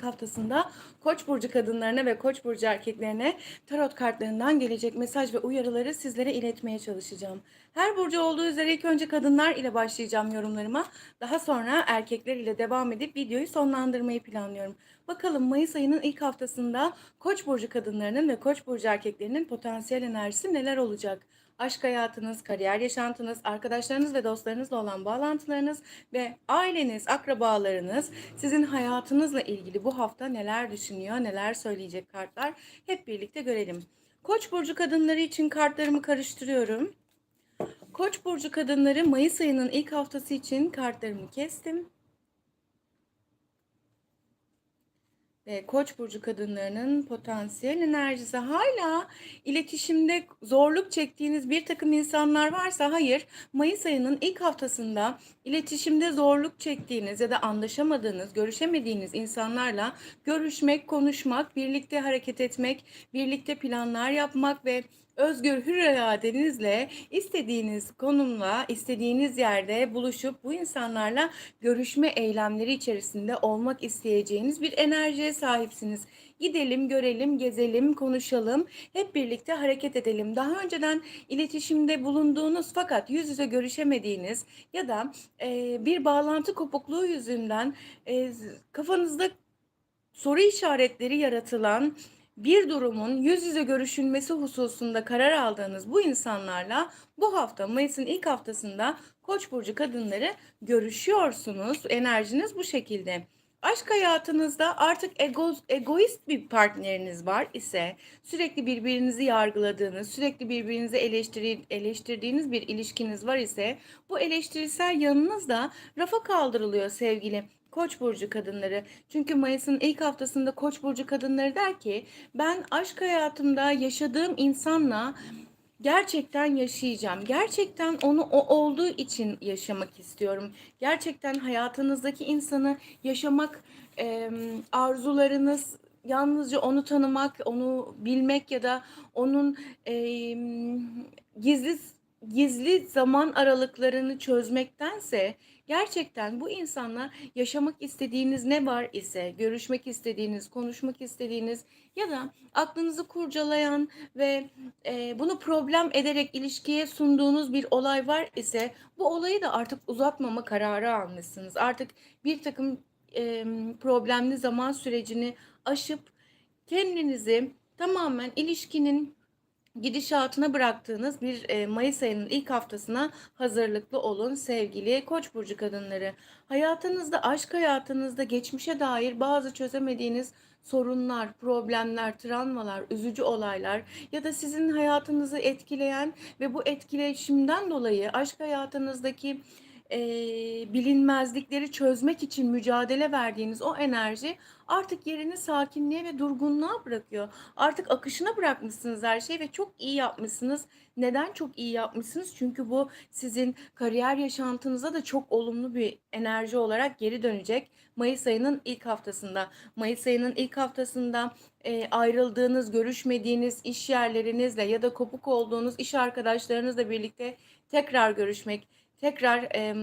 ilk haftasında Koç burcu kadınlarına ve Koç burcu erkeklerine tarot kartlarından gelecek mesaj ve uyarıları sizlere iletmeye çalışacağım. Her burcu olduğu üzere ilk önce kadınlar ile başlayacağım yorumlarıma. Daha sonra erkekler ile devam edip videoyu sonlandırmayı planlıyorum. Bakalım Mayıs ayının ilk haftasında Koç burcu kadınlarının ve Koç burcu erkeklerinin potansiyel enerjisi neler olacak? Aşk hayatınız, kariyer yaşantınız, arkadaşlarınız ve dostlarınızla olan bağlantılarınız ve aileniz, akrabalarınız sizin hayatınızla ilgili bu hafta neler düşünüyor, neler söyleyecek kartlar hep birlikte görelim. Koç burcu kadınları için kartlarımı karıştırıyorum. Koç burcu kadınları Mayıs ayının ilk haftası için kartlarımı kestim. Ve Koç burcu kadınlarının potansiyel enerjisi. Hala iletişimde zorluk çektiğiniz bir takım insanlar varsa hayır Mayıs ayının ilk haftasında iletişimde zorluk çektiğiniz ya da anlaşamadığınız, görüşemediğiniz insanlarla görüşmek, konuşmak, birlikte hareket etmek, birlikte planlar yapmak ve özgür hür iradenizle istediğiniz konumla, istediğiniz yerde buluşup bu insanlarla görüşme eylemleri içerisinde olmak isteyeceğiniz bir enerjiye sahipsiniz. Gidelim, görelim, gezelim, konuşalım, hep birlikte hareket edelim. Daha önceden iletişimde bulunduğunuz fakat yüz yüze görüşemediğiniz ya da e, bir bağlantı kopukluğu yüzünden e, kafanızda soru işaretleri yaratılan bir durumun yüz yüze görüşülmesi hususunda karar aldığınız bu insanlarla bu hafta Mayıs'ın ilk haftasında Koç burcu kadınları görüşüyorsunuz. Enerjiniz bu şekilde. Aşk hayatınızda artık ego, egoist bir partneriniz var ise sürekli birbirinizi yargıladığınız, sürekli birbirinizi eleştiri, eleştirdiğiniz bir ilişkiniz var ise bu eleştirisel yanınız da rafa kaldırılıyor sevgili Koç burcu kadınları. Çünkü Mayıs'ın ilk haftasında Koç burcu kadınları der ki ben aşk hayatımda yaşadığım insanla gerçekten yaşayacağım. Gerçekten onu o olduğu için yaşamak istiyorum. Gerçekten hayatınızdaki insanı yaşamak e, arzularınız yalnızca onu tanımak, onu bilmek ya da onun e, gizli gizli zaman aralıklarını çözmektense gerçekten bu insanla yaşamak istediğiniz ne var ise, görüşmek istediğiniz, konuşmak istediğiniz ya da aklınızı kurcalayan ve e, bunu problem ederek ilişkiye sunduğunuz bir olay var ise bu olayı da artık uzatmama kararı almışsınız. Artık bir takım e, problemli zaman sürecini aşıp kendinizi tamamen ilişkinin gidişatına bıraktığınız bir e, Mayıs ayının ilk haftasına hazırlıklı olun sevgili Koç burcu kadınları. Hayatınızda, aşk hayatınızda geçmişe dair bazı çözemediğiniz sorunlar, problemler, travmalar, üzücü olaylar ya da sizin hayatınızı etkileyen ve bu etkileşimden dolayı aşk hayatınızdaki e, bilinmezlikleri çözmek için mücadele verdiğiniz o enerji artık yerini sakinliğe ve durgunluğa bırakıyor. Artık akışına bırakmışsınız her şeyi ve çok iyi yapmışsınız. Neden çok iyi yapmışsınız? Çünkü bu sizin kariyer yaşantınıza da çok olumlu bir enerji olarak geri dönecek. Mayıs ayının ilk haftasında. Mayıs ayının ilk haftasında e, ayrıldığınız, görüşmediğiniz iş yerlerinizle ya da kopuk olduğunuz iş arkadaşlarınızla birlikte tekrar görüşmek, tekrar e,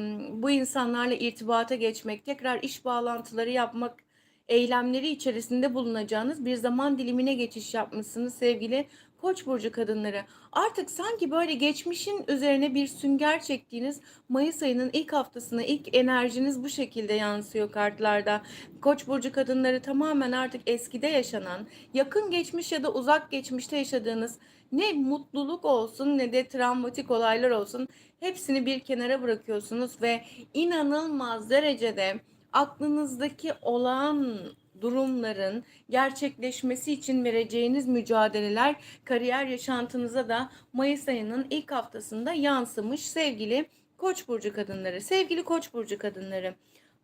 bu insanlarla irtibata geçmek, tekrar iş bağlantıları yapmak eylemleri içerisinde bulunacağınız bir zaman dilimine geçiş yapmışsınız sevgili Koç burcu kadınları. Artık sanki böyle geçmişin üzerine bir sünger çektiğiniz Mayıs ayının ilk haftasına ilk enerjiniz bu şekilde yansıyor kartlarda. Koç burcu kadınları tamamen artık eskide yaşanan, yakın geçmiş ya da uzak geçmişte yaşadığınız ne mutluluk olsun ne de travmatik olaylar olsun hepsini bir kenara bırakıyorsunuz ve inanılmaz derecede aklınızdaki olağan durumların gerçekleşmesi için vereceğiniz mücadeleler kariyer yaşantınıza da Mayıs ayının ilk haftasında yansımış sevgili Koç burcu kadınları. Sevgili Koç burcu kadınları.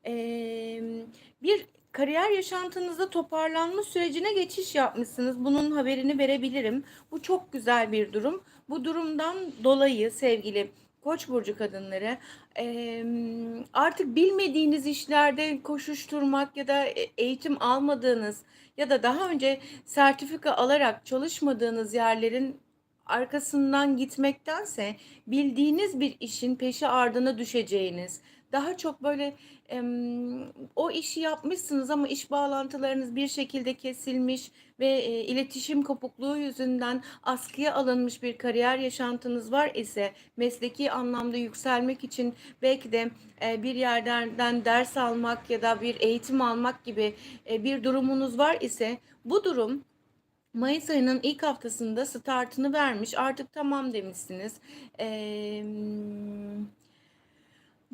Ee, bir kariyer yaşantınızda toparlanma sürecine geçiş yapmışsınız. Bunun haberini verebilirim. Bu çok güzel bir durum. Bu durumdan dolayı sevgili Koç burcu kadınları artık bilmediğiniz işlerde koşuşturmak ya da e, eğitim almadığınız ya da daha önce sertifika alarak çalışmadığınız yerlerin arkasından gitmektense bildiğiniz bir işin peşi ardına düşeceğiniz, daha çok böyle em, o işi yapmışsınız ama iş bağlantılarınız bir şekilde kesilmiş ve e, iletişim kopukluğu yüzünden askıya alınmış bir kariyer yaşantınız var ise mesleki anlamda yükselmek için belki de e, bir yerden ders almak ya da bir eğitim almak gibi e, bir durumunuz var ise bu durum Mayıs ayının ilk haftasında startını vermiş. Artık tamam demişsiniz. Eee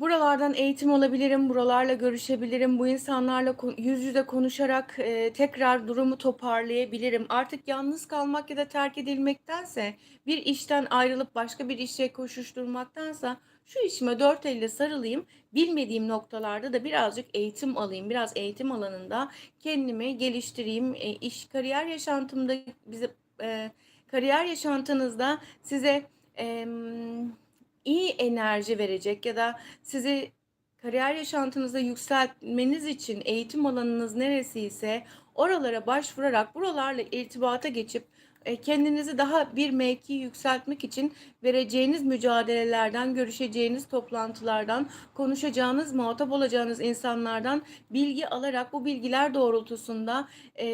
Buralardan eğitim alabilirim, buralarla görüşebilirim, bu insanlarla yüz yüze konuşarak e, tekrar durumu toparlayabilirim. Artık yalnız kalmak ya da terk edilmektense, bir işten ayrılıp başka bir işe koşuşturmaktansa şu işime dört elle sarılayım, bilmediğim noktalarda da birazcık eğitim alayım, biraz eğitim alanında kendimi geliştireyim. E, iş kariyer yaşantımda bize e, kariyer yaşantınızda size em, iyi enerji verecek ya da sizi kariyer yaşantınızda yükseltmeniz için eğitim alanınız neresiyse oralara başvurarak buralarla irtibata geçip e, kendinizi daha bir mevki yükseltmek için vereceğiniz mücadelelerden, görüşeceğiniz toplantılardan, konuşacağınız, muhatap olacağınız insanlardan bilgi alarak bu bilgiler doğrultusunda e,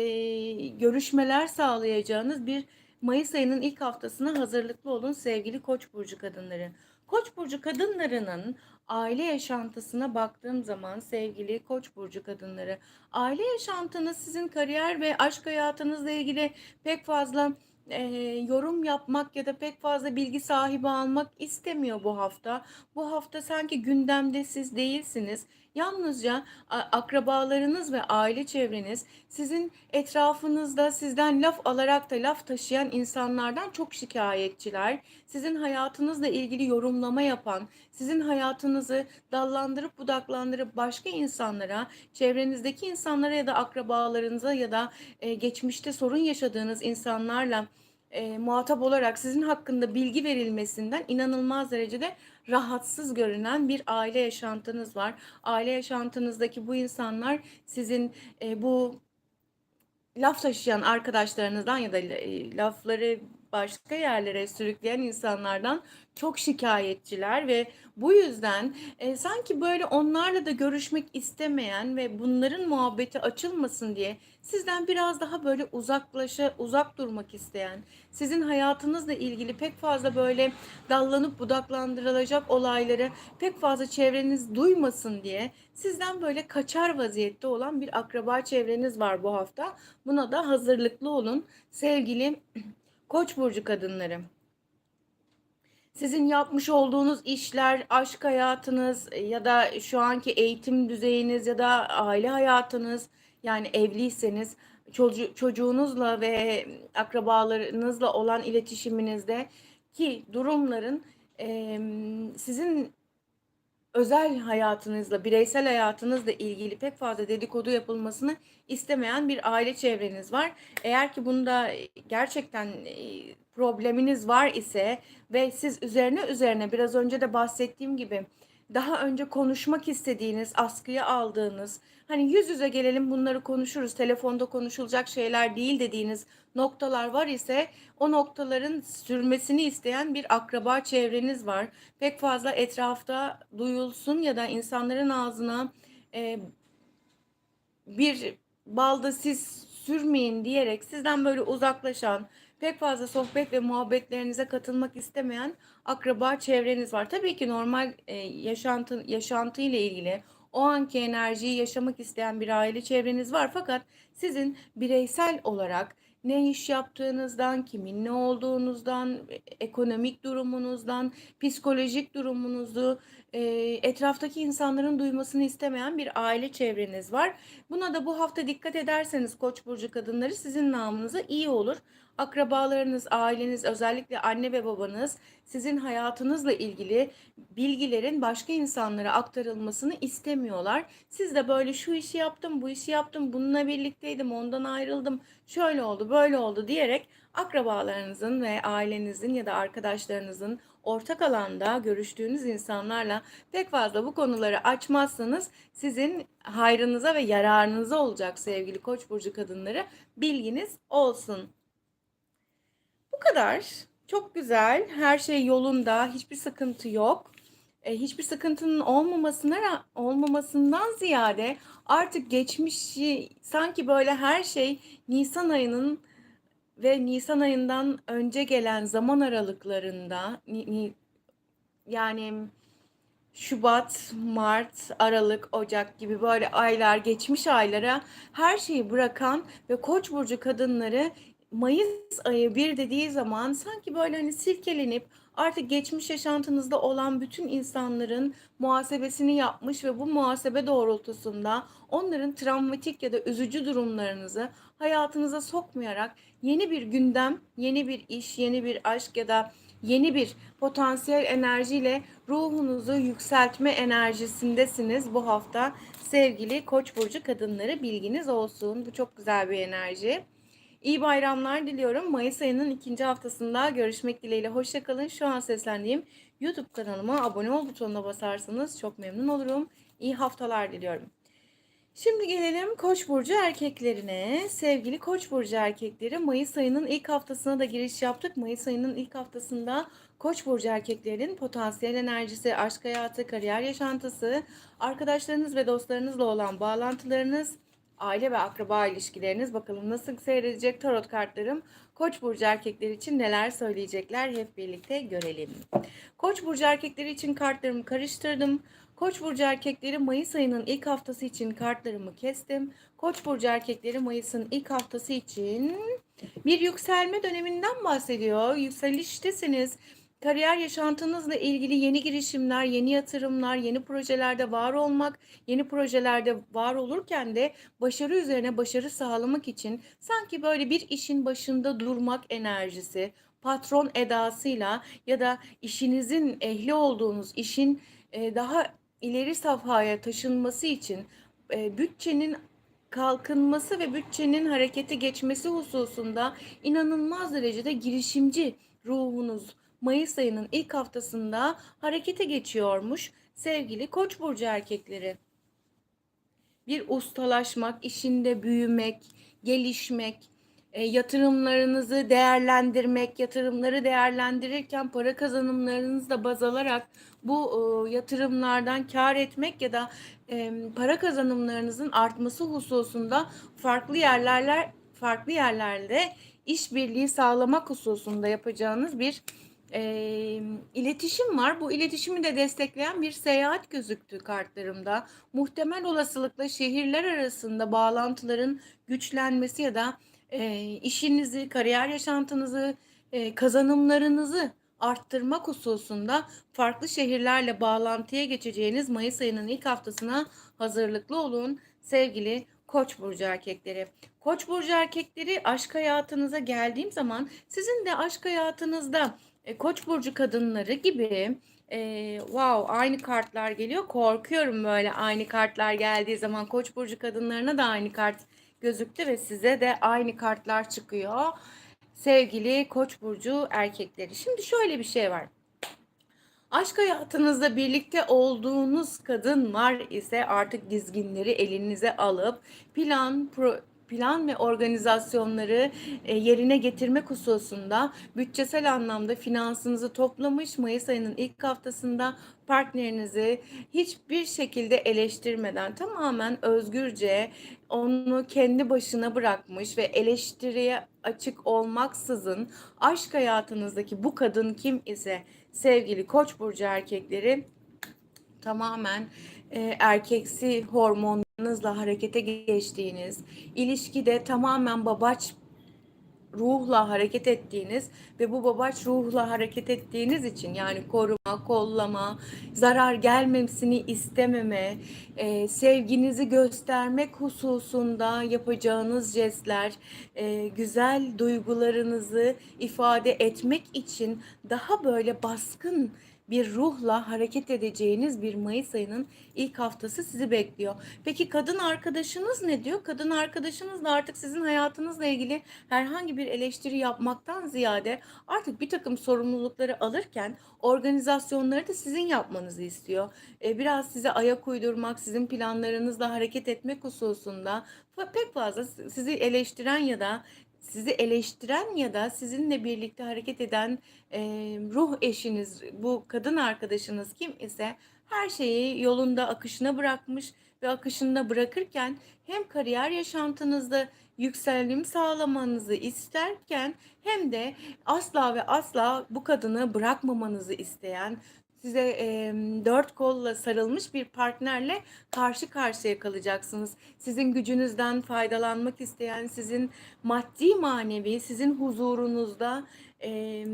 görüşmeler sağlayacağınız bir Mayıs ayının ilk haftasına hazırlıklı olun sevgili Koç burcu kadınları. Koç burcu kadınlarının aile yaşantısına baktığım zaman sevgili Koç burcu kadınları, aile yaşantınız sizin kariyer ve aşk hayatınızla ilgili pek fazla e, yorum yapmak ya da pek fazla bilgi sahibi almak istemiyor bu hafta. Bu hafta sanki gündemde siz değilsiniz. Yalnızca akrabalarınız ve aile çevreniz sizin etrafınızda sizden laf alarak da laf taşıyan insanlardan çok şikayetçiler. Sizin hayatınızla ilgili yorumlama yapan, sizin hayatınızı dallandırıp budaklandırıp başka insanlara, çevrenizdeki insanlara ya da akrabalarınıza ya da e, geçmişte sorun yaşadığınız insanlarla e, muhatap olarak sizin hakkında bilgi verilmesinden inanılmaz derecede rahatsız görünen bir aile yaşantınız var. Aile yaşantınızdaki bu insanlar sizin e, bu laf taşıyan arkadaşlarınızdan ya da e, lafları başka yerlere sürükleyen insanlardan çok şikayetçiler ve bu yüzden e, sanki böyle onlarla da görüşmek istemeyen ve bunların muhabbeti açılmasın diye sizden biraz daha böyle uzaklaşa uzak durmak isteyen, sizin hayatınızla ilgili pek fazla böyle dallanıp budaklandırılacak olayları pek fazla çevreniz duymasın diye sizden böyle kaçar vaziyette olan bir akraba çevreniz var bu hafta. Buna da hazırlıklı olun sevgili Koç burcu kadınları. Sizin yapmış olduğunuz işler, aşk hayatınız ya da şu anki eğitim düzeyiniz ya da aile hayatınız yani evliyseniz çocuğu, çocuğunuzla ve akrabalarınızla olan iletişiminizde ki durumların sizin özel hayatınızla, bireysel hayatınızla ilgili pek fazla dedikodu yapılmasını istemeyen bir aile çevreniz var. Eğer ki bunda gerçekten probleminiz var ise ve siz üzerine üzerine biraz önce de bahsettiğim gibi daha önce konuşmak istediğiniz, askıya aldığınız, hani yüz yüze gelelim bunları konuşuruz, telefonda konuşulacak şeyler değil dediğiniz noktalar var ise o noktaların sürmesini isteyen bir akraba çevreniz var. Pek fazla etrafta duyulsun ya da insanların ağzına e, bir balda siz sürmeyin diyerek sizden böyle uzaklaşan, pek fazla sohbet ve muhabbetlerinize katılmak istemeyen akraba çevreniz var. Tabii ki normal e, yaşantı yaşantı ile ilgili o anki enerjiyi yaşamak isteyen bir aile çevreniz var fakat sizin bireysel olarak ne iş yaptığınızdan, kimin ne olduğunuzdan, ekonomik durumunuzdan, psikolojik durumunuzu, e, etraftaki insanların duymasını istemeyen bir aile çevreniz var. Buna da bu hafta dikkat ederseniz Koç burcu kadınları sizin namınıza iyi olur akrabalarınız, aileniz, özellikle anne ve babanız sizin hayatınızla ilgili bilgilerin başka insanlara aktarılmasını istemiyorlar. Siz de böyle şu işi yaptım, bu işi yaptım, bununla birlikteydim, ondan ayrıldım, şöyle oldu, böyle oldu diyerek akrabalarınızın ve ailenizin ya da arkadaşlarınızın ortak alanda görüştüğünüz insanlarla pek fazla bu konuları açmazsanız sizin hayrınıza ve yararınıza olacak sevgili Koç burcu kadınları bilginiz olsun. Bu kadar. Çok güzel. Her şey yolunda. Hiçbir sıkıntı yok. e, hiçbir sıkıntının olmamasına olmamasından ziyade artık geçmişi sanki böyle her şey Nisan ayının ve Nisan ayından önce gelen zaman aralıklarında ni- ni- yani Şubat, Mart, Aralık, Ocak gibi böyle aylar, geçmiş aylara her şeyi bırakan ve Koç burcu kadınları Mayıs ayı bir dediği zaman sanki böyle hani silkelenip artık geçmiş yaşantınızda olan bütün insanların muhasebesini yapmış ve bu muhasebe doğrultusunda onların travmatik ya da üzücü durumlarınızı hayatınıza sokmayarak yeni bir gündem, yeni bir iş, yeni bir aşk ya da yeni bir potansiyel enerjiyle ruhunuzu yükseltme enerjisindesiniz bu hafta. Sevgili Koç burcu kadınları bilginiz olsun. Bu çok güzel bir enerji. İyi bayramlar diliyorum. Mayıs ayının ikinci haftasında görüşmek dileğiyle. Hoşçakalın. Şu an seslendiğim YouTube kanalıma abone ol butonuna basarsanız çok memnun olurum. İyi haftalar diliyorum. Şimdi gelelim Koç burcu erkeklerine. Sevgili Koç burcu erkekleri Mayıs ayının ilk haftasına da giriş yaptık. Mayıs ayının ilk haftasında Koç burcu erkeklerin potansiyel enerjisi, aşk hayatı, kariyer yaşantısı, arkadaşlarınız ve dostlarınızla olan bağlantılarınız, aile ve akraba ilişkileriniz bakalım nasıl seyredecek tarot kartlarım. Koç burcu erkekleri için neler söyleyecekler hep birlikte görelim. Koç burcu erkekleri için kartlarımı karıştırdım. Koç burcu erkekleri Mayıs ayının ilk haftası için kartlarımı kestim. Koç burcu erkekleri Mayıs'ın ilk haftası için bir yükselme döneminden bahsediyor. Yükseliştesiniz. Kariyer yaşantınızla ilgili yeni girişimler, yeni yatırımlar, yeni projelerde var olmak, yeni projelerde var olurken de başarı üzerine başarı sağlamak için sanki böyle bir işin başında durmak enerjisi, patron edasıyla ya da işinizin ehli olduğunuz işin e, daha ileri safhaya taşınması için e, bütçenin kalkınması ve bütçenin harekete geçmesi hususunda inanılmaz derecede girişimci ruhunuz Mayıs ayının ilk haftasında harekete geçiyormuş sevgili Koç burcu erkekleri. Bir ustalaşmak, işinde büyümek, gelişmek, e, yatırımlarınızı değerlendirmek, yatırımları değerlendirirken para kazanımlarınızı da baz alarak bu e, yatırımlardan kar etmek ya da e, para kazanımlarınızın artması hususunda farklı yerlerler farklı yerlerde işbirliği sağlamak hususunda yapacağınız bir e, iletişim var. Bu iletişimi de destekleyen bir seyahat gözüktü kartlarımda. Muhtemel olasılıkla şehirler arasında bağlantıların güçlenmesi ya da e, işinizi, kariyer yaşantınızı, e, kazanımlarınızı arttırmak hususunda farklı şehirlerle bağlantıya geçeceğiniz Mayıs ayının ilk haftasına hazırlıklı olun sevgili Koç burcu erkekleri. Koç burcu erkekleri aşk hayatınıza geldiğim zaman sizin de aşk hayatınızda e, Koç burcu kadınları gibi e, wow aynı kartlar geliyor. Korkuyorum böyle aynı kartlar geldiği zaman Koç burcu kadınlarına da aynı kart gözüktü ve size de aynı kartlar çıkıyor. Sevgili Koç burcu erkekleri. Şimdi şöyle bir şey var. Aşk hayatınızda birlikte olduğunuz kadın var ise artık dizginleri elinize alıp plan, pro, plan ve organizasyonları e, yerine getirmek hususunda bütçesel anlamda finansınızı toplamış Mayıs ayının ilk haftasında partnerinizi hiçbir şekilde eleştirmeden tamamen özgürce onu kendi başına bırakmış ve eleştiriye açık olmaksızın aşk hayatınızdaki bu kadın kim ise sevgili Koç burcu erkekleri tamamen e, erkeksi hormonlarınızla harekete geçtiğiniz, ilişkide tamamen babaç ruhla hareket ettiğiniz ve bu babaç ruhla hareket ettiğiniz için yani koruma, kollama, zarar gelmemesini istememe, e, sevginizi göstermek hususunda yapacağınız jestler, e, güzel duygularınızı ifade etmek için daha böyle baskın bir ruhla hareket edeceğiniz bir Mayıs ayının ilk haftası sizi bekliyor. Peki kadın arkadaşınız ne diyor? Kadın arkadaşınız da artık sizin hayatınızla ilgili herhangi bir eleştiri yapmaktan ziyade artık bir takım sorumlulukları alırken organizasyonları da sizin yapmanızı istiyor. Ee, biraz size ayak uydurmak, sizin planlarınızla hareket etmek hususunda pek fazla sizi eleştiren ya da sizi eleştiren ya da sizinle birlikte hareket eden e, ruh eşiniz, bu kadın arkadaşınız kim ise her şeyi yolunda akışına bırakmış ve akışında bırakırken hem kariyer yaşantınızda yükselim sağlamanızı isterken hem de asla ve asla bu kadını bırakmamanızı isteyen size e, dört kolla sarılmış bir partnerle karşı karşıya kalacaksınız. Sizin gücünüzden faydalanmak isteyen, sizin maddi manevi, sizin huzurunuzda e,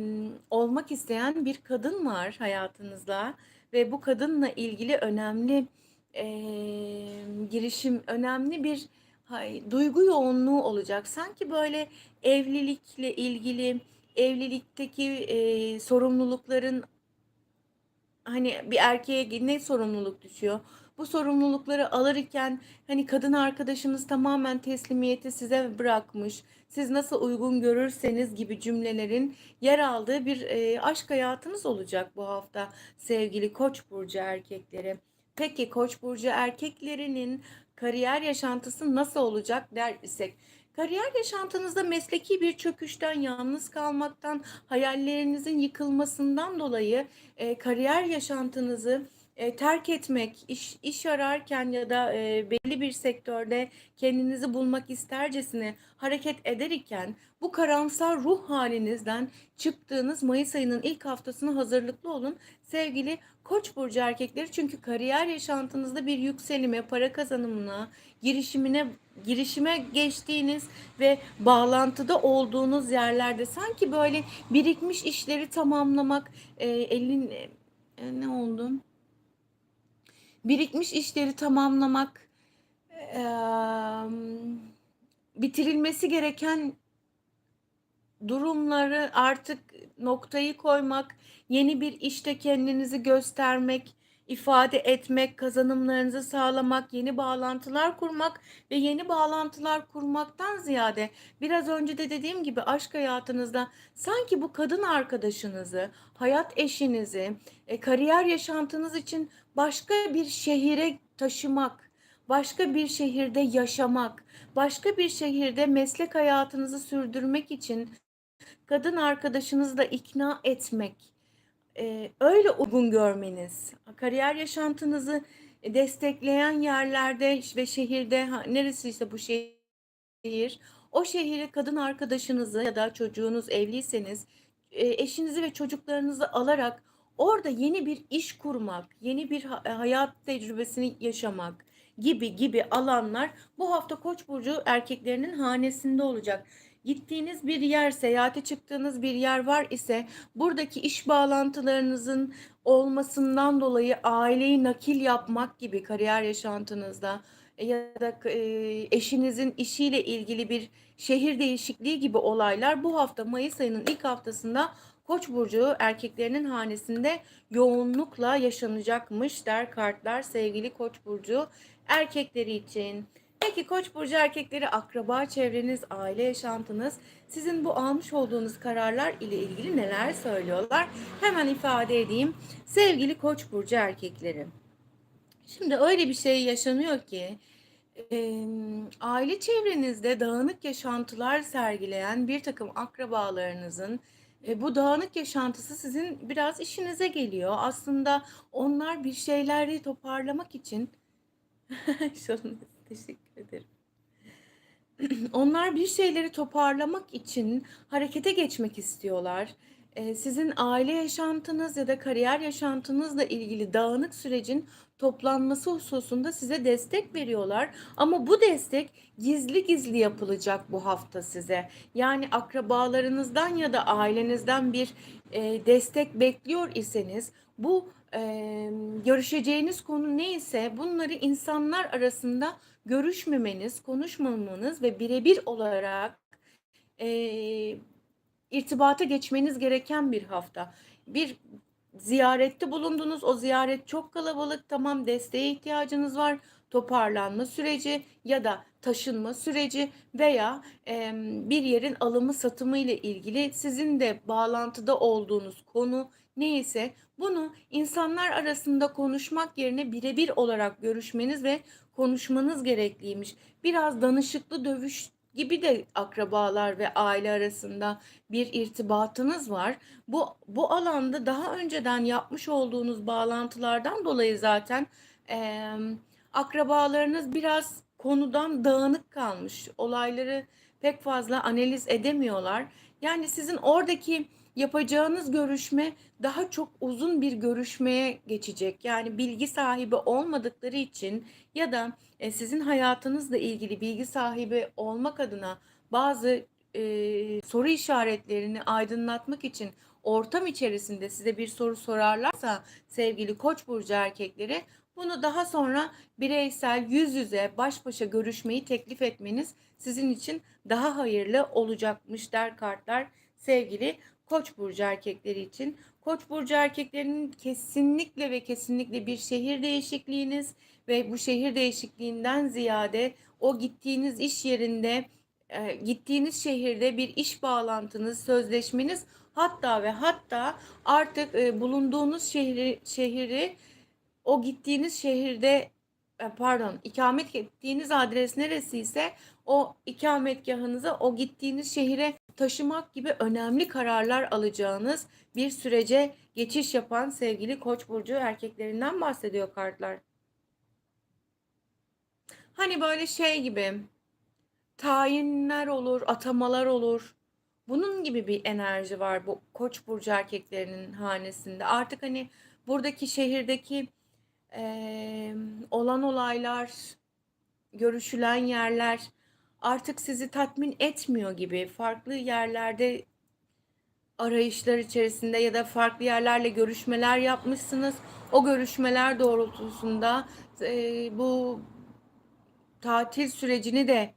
olmak isteyen bir kadın var hayatınızda ve bu kadınla ilgili önemli e, girişim, önemli bir hay, duygu yoğunluğu olacak. Sanki böyle evlilikle ilgili, evlilikteki e, sorumlulukların hani bir erkeğe ne sorumluluk düşüyor? Bu sorumlulukları alırken hani kadın arkadaşınız tamamen teslimiyeti size bırakmış. Siz nasıl uygun görürseniz gibi cümlelerin yer aldığı bir e, aşk hayatınız olacak bu hafta sevgili Koç burcu erkekleri. Peki Koç burcu erkeklerinin kariyer yaşantısı nasıl olacak der isek Kariyer yaşantınızda mesleki bir çöküşten, yalnız kalmaktan, hayallerinizin yıkılmasından dolayı e, kariyer yaşantınızı e, terk etmek, iş, iş ararken ya da e, belli bir sektörde kendinizi bulmak istercesine hareket ederken bu karamsar ruh halinizden çıktığınız Mayıs ayının ilk haftasına hazırlıklı olun sevgili Koç burcu erkekleri çünkü kariyer yaşantınızda bir yükselime, para kazanımına, girişimine girişime geçtiğiniz ve bağlantıda olduğunuz yerlerde sanki böyle birikmiş işleri tamamlamak e, elin e, ne oldu? Birikmiş işleri tamamlamak e, bitirilmesi gereken durumları artık noktayı koymak, yeni bir işte kendinizi göstermek, ifade etmek, kazanımlarınızı sağlamak, yeni bağlantılar kurmak ve yeni bağlantılar kurmaktan ziyade biraz önce de dediğim gibi aşk hayatınızda sanki bu kadın arkadaşınızı, hayat eşinizi, e, kariyer yaşantınız için başka bir şehire taşımak, başka bir şehirde yaşamak, başka bir şehirde meslek hayatınızı sürdürmek için kadın arkadaşınızla ikna etmek, e, öyle uygun görmeniz, kariyer yaşantınızı destekleyen yerlerde ve şehirde neresi ise bu şehir, o şehire kadın arkadaşınızı ya da çocuğunuz evliyseniz e, eşinizi ve çocuklarınızı alarak orada yeni bir iş kurmak, yeni bir hayat tecrübesini yaşamak gibi gibi alanlar bu hafta Koç burcu erkeklerinin hanesinde olacak gittiğiniz bir yer, seyahate çıktığınız bir yer var ise buradaki iş bağlantılarınızın olmasından dolayı aileyi nakil yapmak gibi kariyer yaşantınızda e, ya da e, eşinizin işiyle ilgili bir şehir değişikliği gibi olaylar bu hafta Mayıs ayının ilk haftasında Koç burcu erkeklerinin hanesinde yoğunlukla yaşanacakmış der kartlar sevgili Koç burcu erkekleri için. Peki Koç burcu erkekleri akraba çevreniz, aile yaşantınız sizin bu almış olduğunuz kararlar ile ilgili neler söylüyorlar? Hemen ifade edeyim. Sevgili Koç burcu erkekleri. Şimdi öyle bir şey yaşanıyor ki e, aile çevrenizde dağınık yaşantılar sergileyen bir takım akrabalarınızın e, bu dağınık yaşantısı sizin biraz işinize geliyor. Aslında onlar bir şeyleri toparlamak için Teşekkür ederim. Onlar bir şeyleri toparlamak için harekete geçmek istiyorlar. Ee, sizin aile yaşantınız ya da kariyer yaşantınızla ilgili dağınık sürecin toplanması hususunda size destek veriyorlar. Ama bu destek gizli gizli yapılacak bu hafta size. Yani akrabalarınızdan ya da ailenizden bir e, destek bekliyor iseniz bu e, görüşeceğiniz konu neyse bunları insanlar arasında görüşmemeniz, konuşmamanız ve birebir olarak e, irtibata geçmeniz gereken bir hafta. Bir ziyarette bulundunuz. O ziyaret çok kalabalık. Tamam desteğe ihtiyacınız var. Toparlanma süreci ya da taşınma süreci veya e, bir yerin alımı satımı ile ilgili sizin de bağlantıda olduğunuz konu neyse bunu insanlar arasında konuşmak yerine birebir olarak görüşmeniz ve konuşmanız gerekliymiş. Biraz danışıklı dövüş gibi de akrabalar ve aile arasında bir irtibatınız var. Bu bu alanda daha önceden yapmış olduğunuz bağlantılardan dolayı zaten em, akrabalarınız biraz konudan dağınık kalmış. Olayları pek fazla analiz edemiyorlar. Yani sizin oradaki yapacağınız görüşme daha çok uzun bir görüşmeye geçecek. Yani bilgi sahibi olmadıkları için ya da e, sizin hayatınızla ilgili bilgi sahibi olmak adına bazı e, soru işaretlerini aydınlatmak için ortam içerisinde size bir soru sorarlarsa sevgili Koç burcu erkekleri bunu daha sonra bireysel yüz yüze baş başa görüşmeyi teklif etmeniz sizin için daha hayırlı olacakmış der kartlar sevgili Koç burcu erkekleri için. Koç burcu erkeklerinin kesinlikle ve kesinlikle bir şehir değişikliğiniz ve bu şehir değişikliğinden ziyade o gittiğiniz iş yerinde e, gittiğiniz şehirde bir iş bağlantınız, sözleşmeniz hatta ve hatta artık e, bulunduğunuz şehri şehri o gittiğiniz şehirde e, pardon ikamet ettiğiniz adres neresiyse o ikametgahınıza o gittiğiniz şehire taşımak gibi önemli kararlar alacağınız bir sürece geçiş yapan sevgili Koç burcu erkeklerinden bahsediyor kartlar. Hani böyle şey gibi tayinler olur, atamalar olur. Bunun gibi bir enerji var bu Koç burcu erkeklerinin hanesinde. Artık hani buradaki şehirdeki eee, olan olaylar, görüşülen yerler artık sizi tatmin etmiyor gibi. Farklı yerlerde arayışlar içerisinde ya da farklı yerlerle görüşmeler yapmışsınız. O görüşmeler doğrultusunda eee, bu tatil sürecini de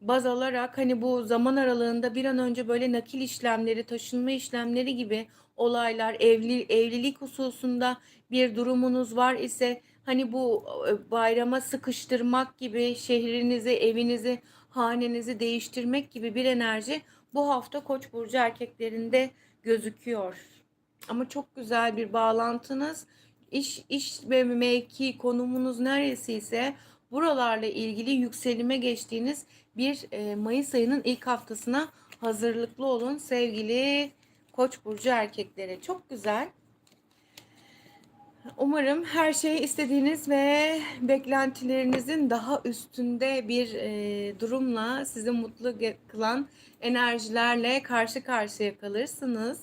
baz alarak hani bu zaman aralığında bir an önce böyle nakil işlemleri, taşınma işlemleri gibi olaylar, evli evlilik hususunda bir durumunuz var ise hani bu e, bayrama sıkıştırmak gibi şehrinizi, evinizi, hanenizi değiştirmek gibi bir enerji bu hafta Koç burcu erkeklerinde gözüküyor. Ama çok güzel bir bağlantınız, iş iş ve mevki konumunuz neresiyse buralarla ilgili yükselime geçtiğiniz bir e, Mayıs ayının ilk haftasına hazırlıklı olun sevgili Koç burcu erkekleri. Çok güzel. Umarım her şey istediğiniz ve beklentilerinizin daha üstünde bir e, durumla sizi mutlu kılan enerjilerle karşı karşıya kalırsınız.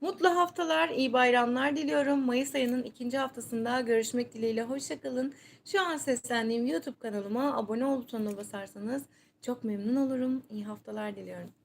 Mutlu haftalar, iyi bayramlar diliyorum. Mayıs ayının ikinci haftasında görüşmek dileğiyle. Hoşçakalın. Şu an seslendiğim YouTube kanalıma abone ol butonuna basarsanız çok memnun olurum. İyi haftalar diliyorum.